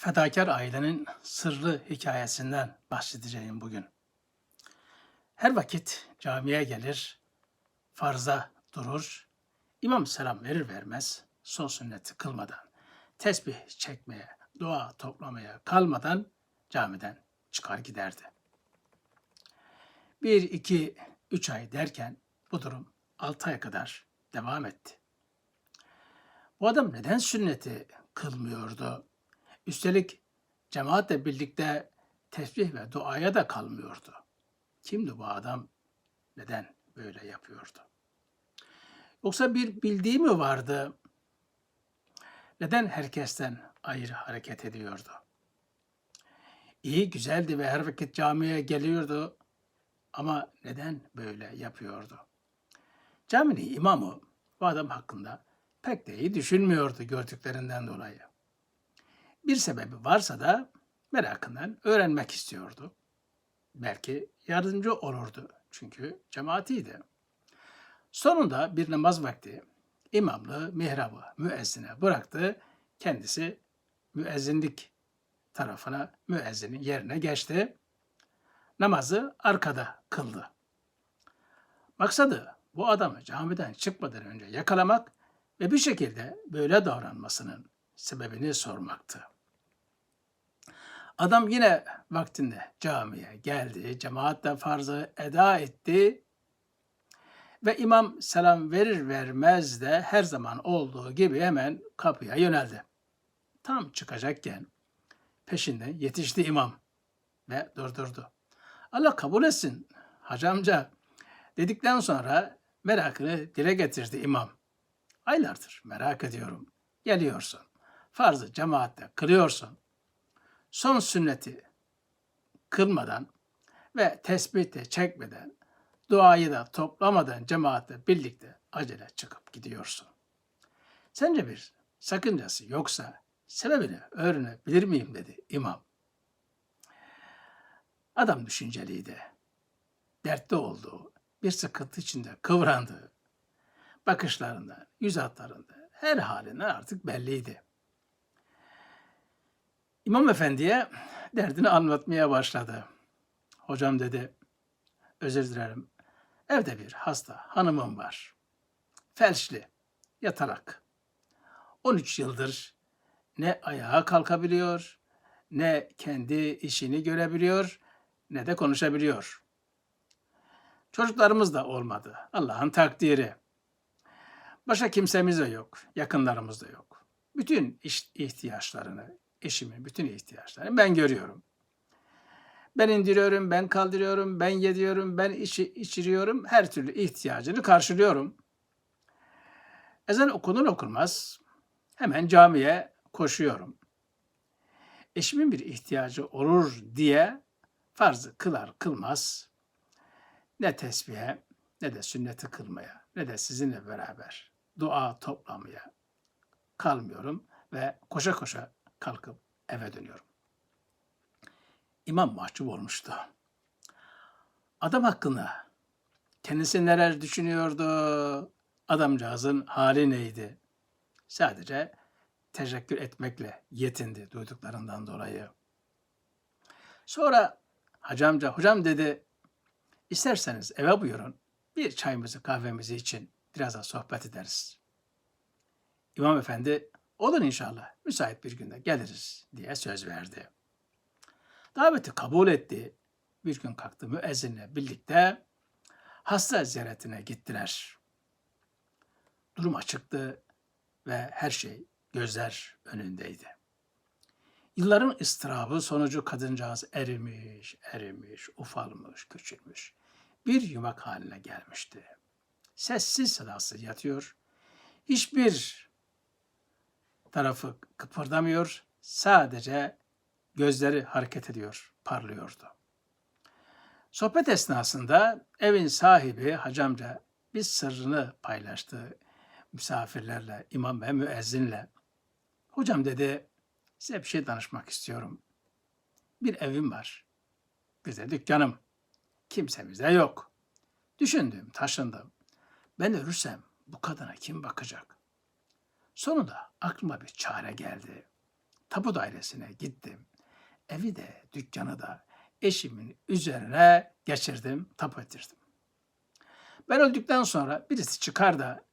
Fedakar ailenin sırlı hikayesinden bahsedeceğim bugün. Her vakit camiye gelir, farza durur, imam selam verir vermez, son sünneti kılmadan, tesbih çekmeye, dua toplamaya kalmadan camiden çıkar giderdi. Bir, iki, üç ay derken bu durum altı aya kadar devam etti. Bu adam neden sünneti kılmıyordu? Üstelik cemaatle birlikte tesbih ve duaya da kalmıyordu. Kimdi bu adam? Neden böyle yapıyordu? Yoksa bir bildiği mi vardı? Neden herkesten ayrı hareket ediyordu? İyi, güzeldi ve her vakit camiye geliyordu ama neden böyle yapıyordu? Caminin imamı bu adam hakkında pek de iyi düşünmüyordu gördüklerinden dolayı. Bir sebebi varsa da merakından öğrenmek istiyordu. Belki yardımcı olurdu çünkü cemaatiydi. Sonunda bir namaz vakti imamlığı mihrabı müezzine bıraktı. Kendisi müezzinlik tarafına müezzinin yerine geçti. Namazı arkada kıldı. Maksadı bu adamı camiden çıkmadan önce yakalamak ve bir şekilde böyle davranmasının sebebini sormaktı. Adam yine vaktinde camiye geldi, cemaatle farzı eda etti ve imam selam verir vermez de her zaman olduğu gibi hemen kapıya yöneldi. Tam çıkacakken peşinden yetişti imam ve durdurdu. Allah kabul etsin hacı amca dedikten sonra merakını dile getirdi imam. Aylardır merak ediyorum. Geliyorsun. Farzı cemaatle kılıyorsun. Son sünneti kılmadan ve tesbih de çekmeden, duayı da toplamadan cemaatle birlikte acele çıkıp gidiyorsun. Sence bir sakıncası yoksa sebebini öğrenebilir miyim dedi imam. Adam düşünceliydi. Dertte olduğu, bir sıkıntı içinde kıvrandığı, bakışlarından, yüz hatlarında, her halinden artık belliydi. İmam Efendi'ye derdini anlatmaya başladı. Hocam dedi, özür dilerim, evde bir hasta hanımım var. Felçli, yatarak. 13 yıldır ne ayağa kalkabiliyor, ne kendi işini görebiliyor, ne de konuşabiliyor. Çocuklarımız da olmadı. Allah'ın takdiri. Başka kimsemiz de yok, yakınlarımız da yok. Bütün ihtiyaçlarını, eşimin bütün ihtiyaçlarını ben görüyorum. Ben indiriyorum, ben kaldırıyorum, ben yediyorum, ben içi, içiriyorum. Her türlü ihtiyacını karşılıyorum. Ezan okunur okunmaz hemen camiye koşuyorum. Eşimin bir ihtiyacı olur diye farzı kılar kılmaz ne tesbihe ne de sünneti kılmaya ne de sizinle beraber dua toplamaya kalmıyorum ve koşa koşa kalkıp eve dönüyorum. İmam mahcup olmuştu. Adam hakkında kendisi neler düşünüyordu, adamcağızın hali neydi? Sadece teşekkür etmekle yetindi duyduklarından dolayı. Sonra hacı amca, hocam dedi, isterseniz eve buyurun, bir çayımızı kahvemizi için biraz da sohbet ederiz. İmam efendi olur inşallah müsait bir günde geliriz diye söz verdi. Daveti kabul etti. Bir gün kalktı müezzinle birlikte hasta ziyaretine gittiler. Durum açıktı ve her şey gözler önündeydi. Yılların ıstırabı sonucu kadıncağız erimiş, erimiş, ufalmış, küçülmüş. Bir yumak haline gelmişti. Sessiz sedası yatıyor. Hiçbir tarafı kıpırdamıyor. Sadece gözleri hareket ediyor, parlıyordu. Sohbet esnasında evin sahibi hacamca bir sırrını paylaştı misafirlerle, imam ve müezzinle. Hocam dedi, size bir şey danışmak istiyorum. Bir evim var. Bir de dükkanım. Kimsemiz de yok. Düşündüm, taşındım. Ben ölürsem bu kadına kim bakacak? Sonunda aklıma bir çare geldi. tapu dairesine gittim. Evi de dükkanı da eşimin üzerine geçirdim, tapu ettirdim. Ben öldükten sonra birisi çıkar da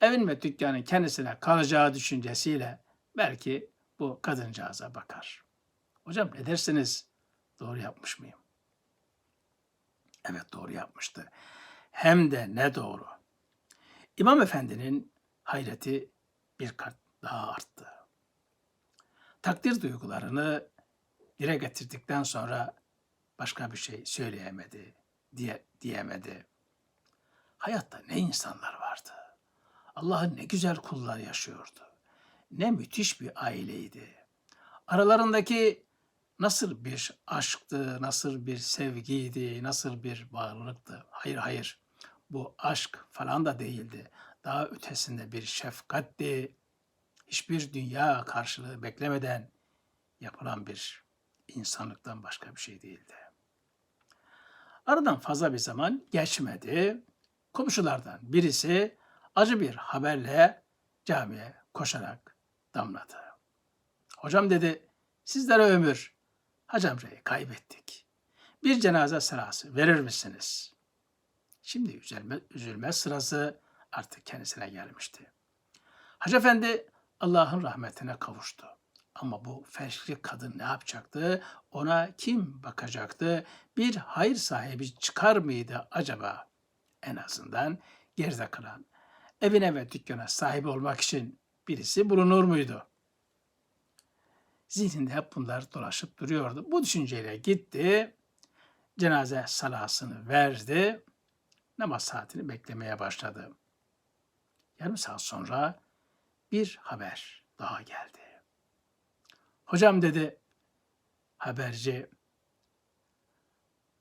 evin ve dükkanın kendisine kalacağı düşüncesiyle belki bu kadıncağıza bakar. Hocam ne dersiniz? Doğru yapmış mıyım? Evet doğru yapmıştı. Hem de ne doğru. İmam Efendi'nin hayreti bir kat daha arttı. Takdir duygularını dile getirdikten sonra başka bir şey söyleyemedi, diye, diyemedi. Hayatta ne insanlar vardı. Allah'ın ne güzel kullar yaşıyordu. Ne müthiş bir aileydi. Aralarındaki nasıl bir aşktı, nasıl bir sevgiydi, nasıl bir bağlılıktı. Hayır hayır bu aşk falan da değildi. Daha ötesinde bir şefkatti. Hiçbir dünya karşılığı beklemeden yapılan bir insanlıktan başka bir şey değildi. Aradan fazla bir zaman geçmedi. Komşulardan birisi acı bir haberle camiye koşarak damladı. Hocam dedi, sizlere ömür. Hacı amcayı kaybettik. Bir cenaze sırası verir misiniz? Şimdi üzülme, üzülme sırası artık kendisine gelmişti. Hacı Efendi Allah'ın rahmetine kavuştu. Ama bu felçli kadın ne yapacaktı? Ona kim bakacaktı? Bir hayır sahibi çıkar mıydı acaba? En azından geride kalan evine ve dükkana sahip olmak için birisi bulunur muydu? Zihninde hep bunlar dolaşıp duruyordu. Bu düşünceyle gitti, cenaze salasını verdi, namaz saatini beklemeye başladı. Yarım saat sonra bir haber daha geldi. Hocam dedi haberci,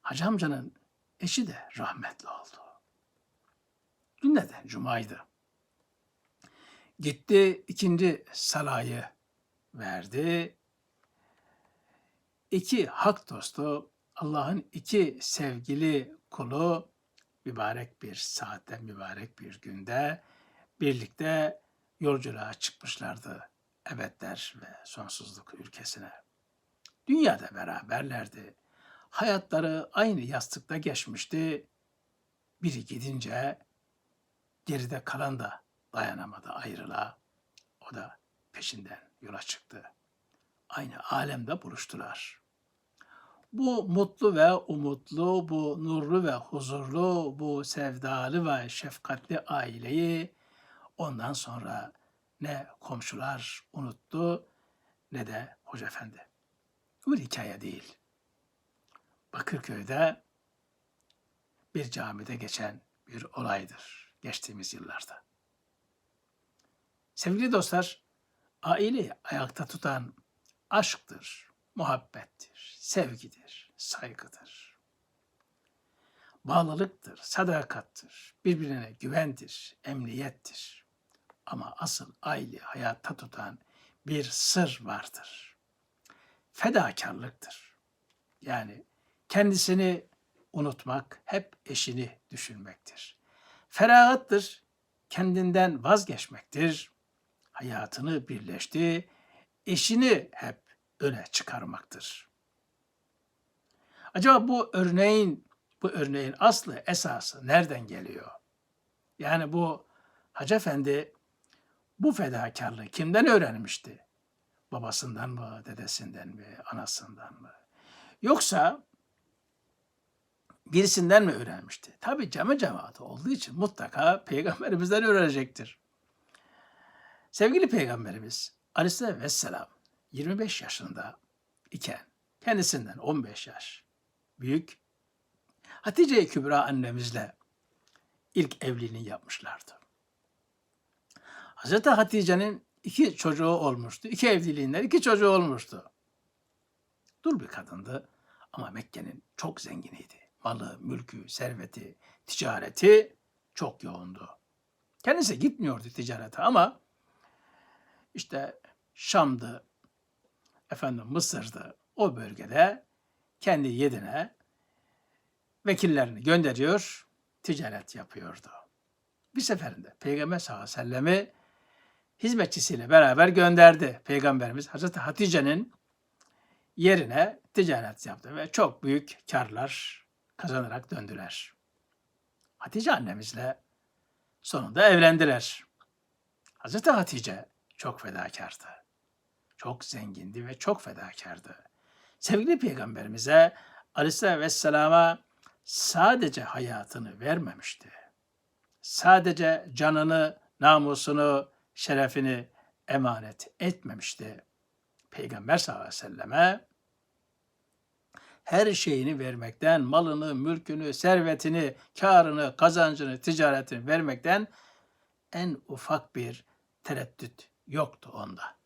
Hacı amcanın eşi de rahmetli oldu. Günlerden cumaydı. Gitti ikinci salayı verdi. İki hak dostu, Allah'ın iki sevgili kulu mübarek bir saatte, mübarek bir günde birlikte yolculuğa çıkmışlardı ebedler ve sonsuzluk ülkesine. Dünyada beraberlerdi. Hayatları aynı yastıkta geçmişti. Biri gidince geride kalan da dayanamadı ayrılığa. O da peşinden yola çıktı. Aynı alemde buluştular. Bu mutlu ve umutlu, bu nurlu ve huzurlu, bu sevdalı ve şefkatli aileyi ondan sonra ne komşular unuttu ne de Hoca Efendi. Bu bir hikaye değil. Bakırköy'de bir camide geçen bir olaydır geçtiğimiz yıllarda. Sevgili dostlar, aileyi ayakta tutan aşktır, muhabbettir, sevgidir, saygıdır. Bağlılıktır, sadakattır, birbirine güvendir, emniyettir. Ama asıl aile hayatta tutan bir sır vardır. Fedakarlıktır. Yani kendisini unutmak, hep eşini düşünmektir. Feragattır, kendinden vazgeçmektir. Hayatını birleşti, eşini hep öne çıkarmaktır. Acaba bu örneğin bu örneğin aslı esası nereden geliyor? Yani bu Hacı Efendi bu fedakarlığı kimden öğrenmişti? Babasından mı, dedesinden mi, anasından mı? Yoksa birisinden mi öğrenmişti? Tabi cami cemaati olduğu için mutlaka peygamberimizden öğrenecektir. Sevgili peygamberimiz Aleyhisselam Vesselam 25 yaşında iken kendisinden 15 yaş büyük Hatice Kübra annemizle ilk evliliğini yapmışlardı. Hazreti Hatice'nin iki çocuğu olmuştu. İki evliliğinden iki çocuğu olmuştu. Dul bir kadındı ama Mekke'nin çok zenginiydi. Malı, mülkü, serveti, ticareti çok yoğundu. Kendisi gitmiyordu ticarete ama işte Şam'dı, efendim Mısır'dı o bölgede kendi yedine vekillerini gönderiyor, ticaret yapıyordu. Bir seferinde Peygamber sallallahu aleyhi ve sellem'i hizmetçisiyle beraber gönderdi. Peygamberimiz Hazreti Hatice'nin yerine ticaret yaptı ve çok büyük karlar kazanarak döndüler. Hatice annemizle sonunda evlendiler. Hazreti Hatice çok fedakardı. Çok zengindi ve çok fedakardı. Sevgili Peygamberimize Aleyhisselatü Vesselam'a sadece hayatını vermemişti. Sadece canını, namusunu, şerefini emanet etmemişti. Peygamber sallallahu aleyhi ve selleme her şeyini vermekten, malını, mülkünü, servetini, karını, kazancını, ticaretini vermekten en ufak bir tereddüt yoktu onda.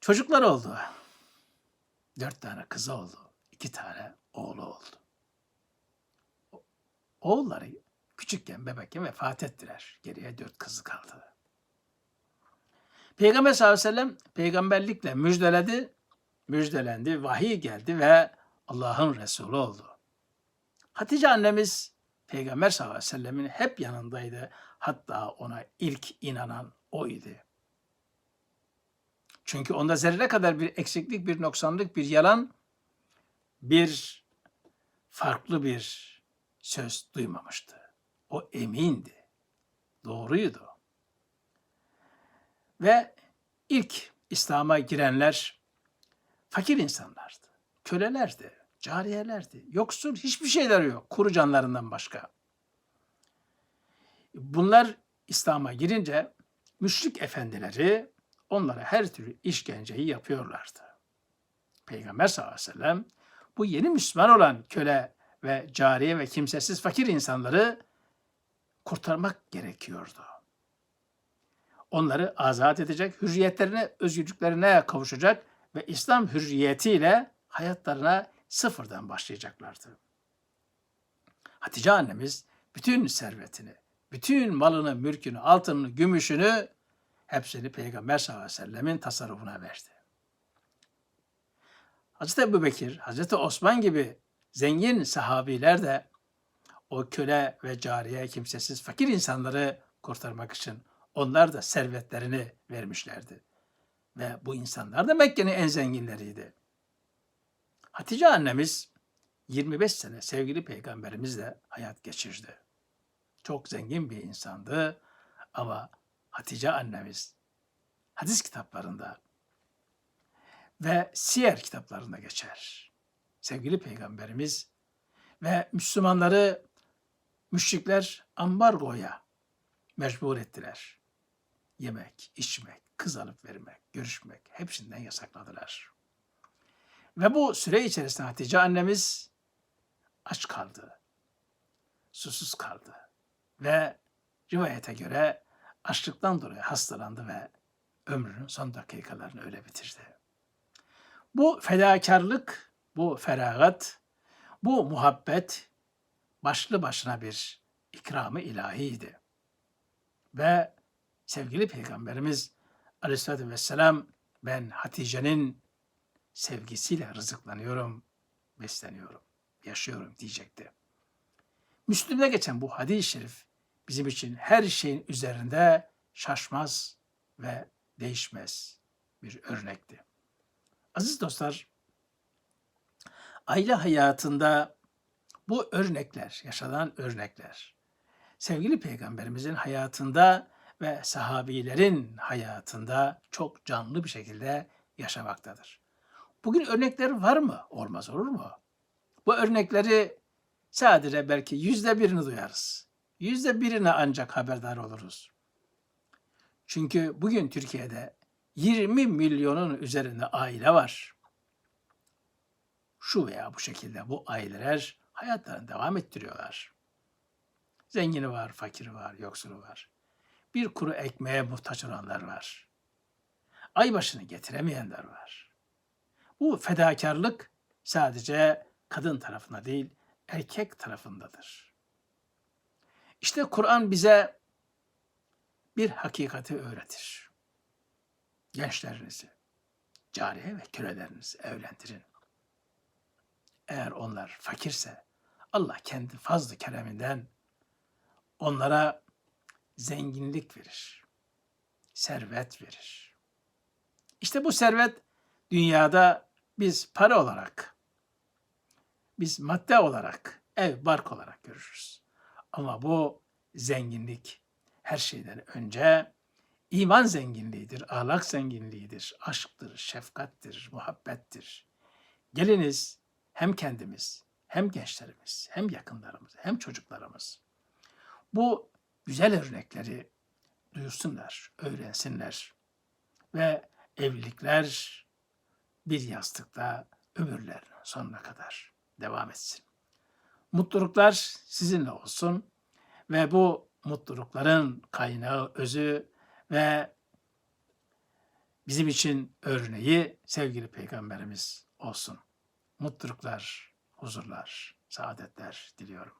Çocuklar oldu. Dört tane kızı oldu. iki tane oğlu oldu. Oğulları küçükken, bebekken vefat ettiler. Geriye dört kızı kaldı. Peygamber sallallahu aleyhi ve sellem peygamberlikle müjdeledi, müjdelendi, vahiy geldi ve Allah'ın Resulü oldu. Hatice annemiz Peygamber sallallahu aleyhi ve sellemin hep yanındaydı. Hatta ona ilk inanan oydu. Çünkü onda zerre kadar bir eksiklik, bir noksanlık, bir yalan, bir farklı bir söz duymamıştı. O emindi. Doğruydu. Ve ilk İslam'a girenler fakir insanlardı. Kölelerdi, cariyelerdi. Yoksul hiçbir şeyleri yok. Kuru canlarından başka. Bunlar İslam'a girince müşrik efendileri onlara her türlü işkenceyi yapıyorlardı. Peygamber sallallahu aleyhi ve sellem bu yeni Müslüman olan köle ve cariye ve kimsesiz fakir insanları kurtarmak gerekiyordu. Onları azat edecek, hürriyetlerine, özgürlüklerine kavuşacak ve İslam hürriyetiyle hayatlarına sıfırdan başlayacaklardı. Hatice annemiz bütün servetini, bütün malını, mülkünü, altınını, gümüşünü hepsini Peygamber sallallahu aleyhi ve sellemin tasarrufuna verdi. Hazreti Ebu Bekir, Hazreti Osman gibi zengin sahabiler de o köle ve cariye kimsesiz fakir insanları kurtarmak için onlar da servetlerini vermişlerdi. Ve bu insanlar da Mekke'nin en zenginleriydi. Hatice annemiz 25 sene sevgili peygamberimizle hayat geçirdi. Çok zengin bir insandı ama Hatice annemiz hadis kitaplarında ve siyer kitaplarında geçer. Sevgili peygamberimiz ve Müslümanları müşrikler ambargoya mecbur ettiler. Yemek, içmek, kız alıp vermek, görüşmek hepsinden yasakladılar. Ve bu süre içerisinde Hatice annemiz aç kaldı. Susuz kaldı. Ve rivayete göre açlıktan dolayı hastalandı ve ömrünün son dakikalarını öyle bitirdi. Bu fedakarlık, bu feragat, bu muhabbet başlı başına bir ikramı ilahiydi. Ve sevgili Peygamberimiz Aleyhisselatü Vesselam ben Hatice'nin sevgisiyle rızıklanıyorum, besleniyorum, yaşıyorum diyecekti. Müslüm'de geçen bu hadis-i şerif bizim için her şeyin üzerinde şaşmaz ve değişmez bir örnekti. Aziz dostlar, aile hayatında bu örnekler, yaşanan örnekler, sevgili peygamberimizin hayatında ve sahabilerin hayatında çok canlı bir şekilde yaşamaktadır. Bugün örnekler var mı? Olmaz olur mu? Bu örnekleri sadece belki yüzde birini duyarız. Yüzde birine ancak haberdar oluruz. Çünkü bugün Türkiye'de 20 milyonun üzerinde aile var. Şu veya bu şekilde bu aileler hayatlarını devam ettiriyorlar. Zengini var, fakiri var, yoksulu var. Bir kuru ekmeğe muhtaç olanlar var. Ay başını getiremeyenler var. Bu fedakarlık sadece kadın tarafında değil, erkek tarafındadır. İşte Kur'an bize bir hakikati öğretir gençlerinizi, cariye ve kölelerinizi evlendirin. Eğer onlar fakirse Allah kendi fazlı kereminden onlara zenginlik verir. Servet verir. İşte bu servet dünyada biz para olarak, biz madde olarak, ev, bark olarak görürüz. Ama bu zenginlik her şeyden önce iman zenginliğidir, ahlak zenginliğidir, aşktır, şefkattir, muhabbettir. Geliniz hem kendimiz, hem gençlerimiz, hem yakınlarımız, hem çocuklarımız bu güzel örnekleri duyursunlar, öğrensinler ve evlilikler bir yastıkta ömürlerinin sonuna kadar devam etsin. Mutluluklar sizinle olsun ve bu mutlulukların kaynağı, özü ve bizim için örneği sevgili peygamberimiz olsun. Mutluluklar, huzurlar, saadetler diliyorum.